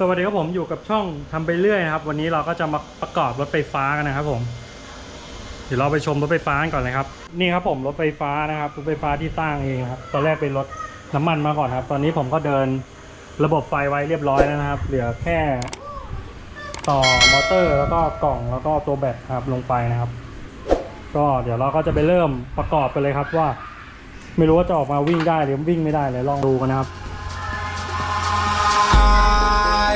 สวัสดีครับผมอยู่กับช่องทำไปเรื่อยนะครับ วันนี้เราก็จะมาประกอบรถไฟฟ้ากันนะครับผม เดี๋ยวเราไปชมรถไฟฟ้ากันก่อนเลยครับ นี่ครับผมรถไฟฟ้านะครับรถไฟฟ้าที่สร้างเองครับตอนแรกเป็นรถน้ำมันมาก่อนครับ ตอนนี้ผมก็เดินระบบไฟไว้เรียบร้อยแล้วนะครับ เหลือแค่ต่อมอเตอร์แล้วก็กล่องแล้วก็ตัวแบตครับลงไปนะครับ ก็เดี๋ยวเราก็จะไปเริ่มประกอบกันเลยครับว่า ไม่รู้ว่าจะออกมาวิ่งได้หรือวิ่งไม่ได้เลยลองดูกันนะครับ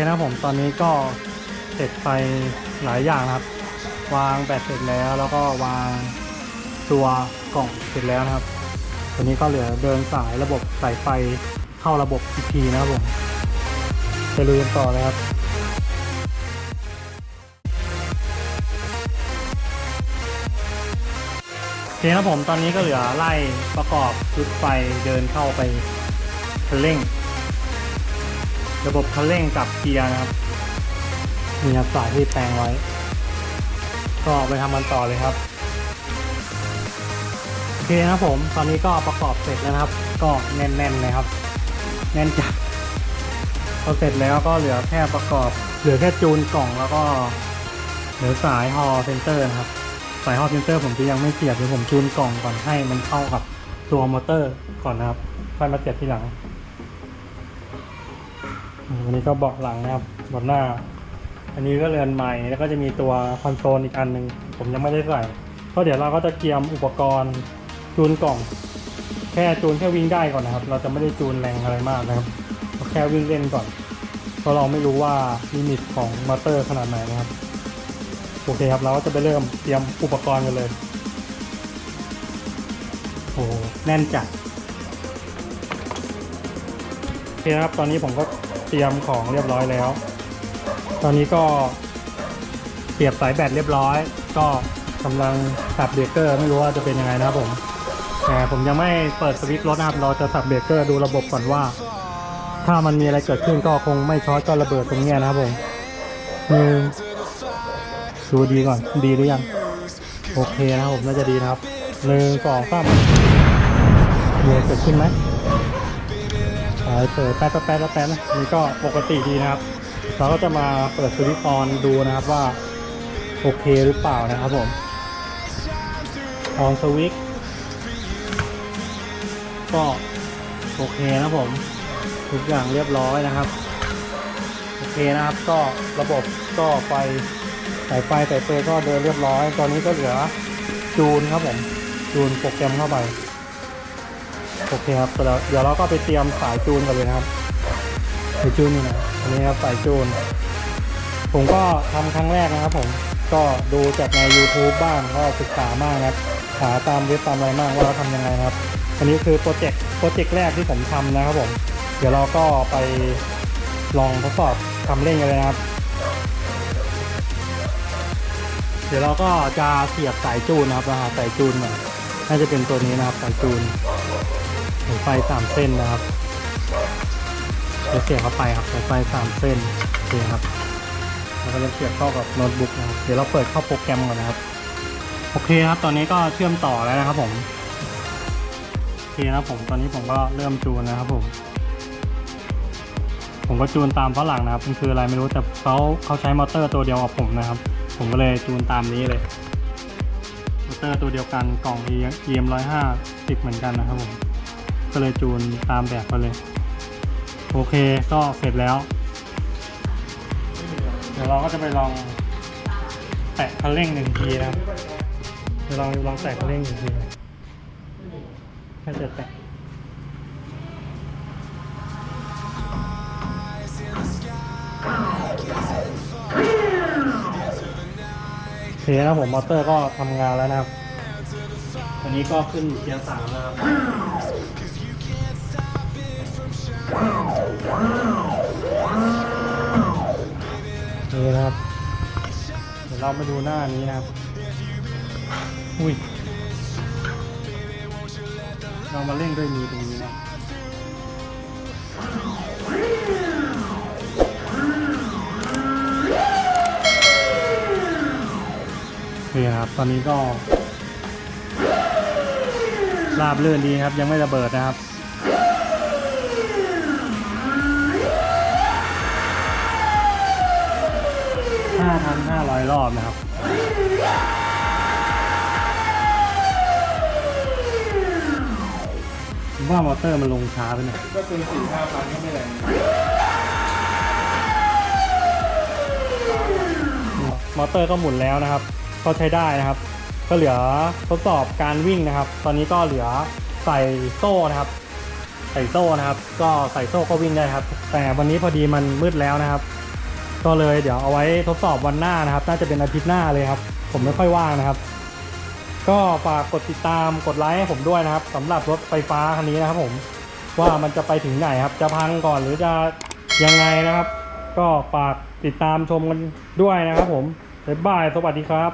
นะครับผมตอนนี้ก็เสร็จไปหลายอย่างนะครับ วางแบตเสร็จแล้วแล้วก็วางตัวกล่องเสร็จแล้วนะครับตัวนี้ก็เหลือเดินสายระบบสายไฟเข้าระบบอีกทีนะครับผมไปลุยกันต่อเลยครับโอเคนะครับผมตอนนี้ก็เหลือไล่ประกอบชุดไฟเดินเข้าไปคันเร่ง ระบบคันเร่งกับเกียร์นะครับนี่ครับสายที่แปลงไว้ ก็ไปทำมันต่อเลยครับโอเคนะครับผมตอนนี้ก็ประกอบเสร็จแล้วครับ ก็แน่นๆเลยครับ แน่นจัดพอเสร็จแล้วก็เหลือแค่ประกอบ เหลือแค่จูนกล่องแล้วก็เหลือสายฮอเซนเตอร์นะครับ สายฮอเซนเตอร์ผมจะยังไม่เสียบเดี๋ยวผมจูนกล่องก่อนให้มันเข้ากับตัวมอเตอร์ก่อนนะครับค่อยมาเสียบทีหลัง อันนี้ก็เบาะหลังนะครับเบาะหน้า อันนี้ก็เรือนใหม่แล้วก็จะมีตัวคอนโซลอีกอันหนึ่งผมยังไม่ได้ใส่ก็เดี๋ยวเราก็จะเตรียมอุปกรณ์จูนกล่อง แค่จูนแค่วิ่งได้ก่อนนะครับ เราจะไม่ได้จูนแรงอะไรมากนะครับแค่วิ่งเล่นก่อนเพราะเราไม่รู้ว่าลิมิตของมอเตอร์ขนาดไหนนะครับโอเคครับ เราก็จะไปเริ่มเตรียมอุปกรณ์กันเลยโอ้โหแน่นจัดโอเคครับ ตอนนี้ผมก็ ตรียมของเรียบร้อยแล้ว ตอนนี้ก็เสียบสายแบตเรียบร้อย ก็กำลังสับเบรกเกอร์ไม่รู้ว่าจะเป็นยังไงนะครับผมแต่ผมยังไม่เปิดสวิตช์รถนะครับเราจะสับเบรกเกอร์ดูระบบก่อนว่า ถ้ามันมีอะไรเกิดขึ้นก็คงไม่ช็อตก็ระเบิดตรงนี้นะครับผมหนึ่ดูดีก่อนดีหรือยังโอเคนะครับผมน่าจะดีนะครับหนึ่งสองสามมีอะไรเกิดขึ้นไหมายเปิดแป๊ดแป๊ดแป๊ดแป๊ดนะนี่ก็ปกติดีนะครับ เราก็จะมาเปิดสวิตช์ออนดูนะครับว่า โอเคหรือเปล่านะครับผมออนสวิตช์ก็โอเคนะผม ทุกอย่างเรียบร้อยนะครับ โอเคนะครับก็ระบบก็ไฟสายไฟสายเปก็เดินเรียบร้อย ตอนนี้ก็เหลือจูนครับผมจูนโปรแกรมเข้าไป โอเคครับเดี๋ยวเราก็ไปเตรียมสายจูนกันเลยนะครับสายจูนนี่นะอันนี้ครับสายจูน ผมก็ทำครั้งแรกนะครับผมก็ดูจากใน YouTube บ้างก็ศึกษามากนะครับหาตามเว็บตามอะไรบ้างว่าเราทำยังไงครับ อันนี้คือโปรเจกต์โปรเจกต์แรกที่ผมทำนะครับผม เดี๋ยวเราก็ไปลองทดสอบทำเล่นกันเลยนะครับ เดี๋ยวเราก็จะเสียบสายจูนนะครับนะฮะสายจูนหน่อยน่าจะเป็นตัวนี้นะครับสายจูน ไฟสามเส้นนะครับเสียบเข้าไปครับสายไฟสามเส้นโอเคครับแล้วก็จะเสียบเข้ากับโน้ตบุ๊กนะครับเดี๋ยวเราเปิดเข้าโปรแกรมก่อนนะครับโอเคครับ ตอนนี้ก็เชื่อมต่อแล้วนะครับผมโอเคนะครับผมตอนนี้ผมก็เริ่มจูนนะครับผม ผมก็จูนตามฝรั่งนะครับมันคืออะไรไม่รู้แต่เขาเขาใช้มอเตอร์ตัวเดียวกับผมนะครับ ผมก็เลยจูนตามนี้เลยมอเตอร์ตัวเดียวกันกล่อง EM 150เหมือนกันนะครับผม ก็เลยจูนตามแบบไปเลย โอเคก็เสร็จแล้ว เดี๋ยวเราก็จะไปลองแตะคันเร่งหนึ่งทีนะครับเดี๋ยวลองลองแตะคันเร่งหนึ่งทีแค่จะแตะโอเคนะครับผมมอเตอร์ก็ทำงานแล้วนะครับ อันนี้ก็ขึ้นเกียร์สามนะครับ เรามาดูหน้านี้นะครับ อุ้ย เรามาเร่งด้วยมือตรงนี้นะนี่ครับ ตอนนี้ก็ราบเลื่อนดีครับ ยังไม่ระเบิดนะครับ 5,500 รอบนะครับ ผมว่ามอเตอร์มันลงช้าไปหน่อยก็คือสี่ห้าพันก็ไม่แรงมอเตอร์ก็หมุนแล้วนะครับ ก็ใช้ได้นะครับ ก็เหลือทดสอบการวิ่งนะครับ ตอนนี้ก็เหลือใส่โซ่นะครับ ใส่โซ่นะครับ ก็ใส่โซ่ก็วิ่งได้ครับ แต่วันนี้พอดีมันมืดแล้วนะครับ ก็เลยเดี๋ยวเอาไว้ทดสอบวันหน้านะครับ น่าจะเป็นอาทิตย์หน้าเลยครับ ผมไม่ค่อยว่างนะครับ ก็ฝากกดติดตามกดไลค์ให้ผมด้วยนะครับสำหรับรถไฟฟ้าคันนี้นะครับ ผมว่ามันจะไปถึงไหนครับ จะพังก่อนหรือจะยังไงนะครับ ก็ฝากติดตามชมกันด้วยนะครับ ผมบ๊ายบายสวัสดีครับ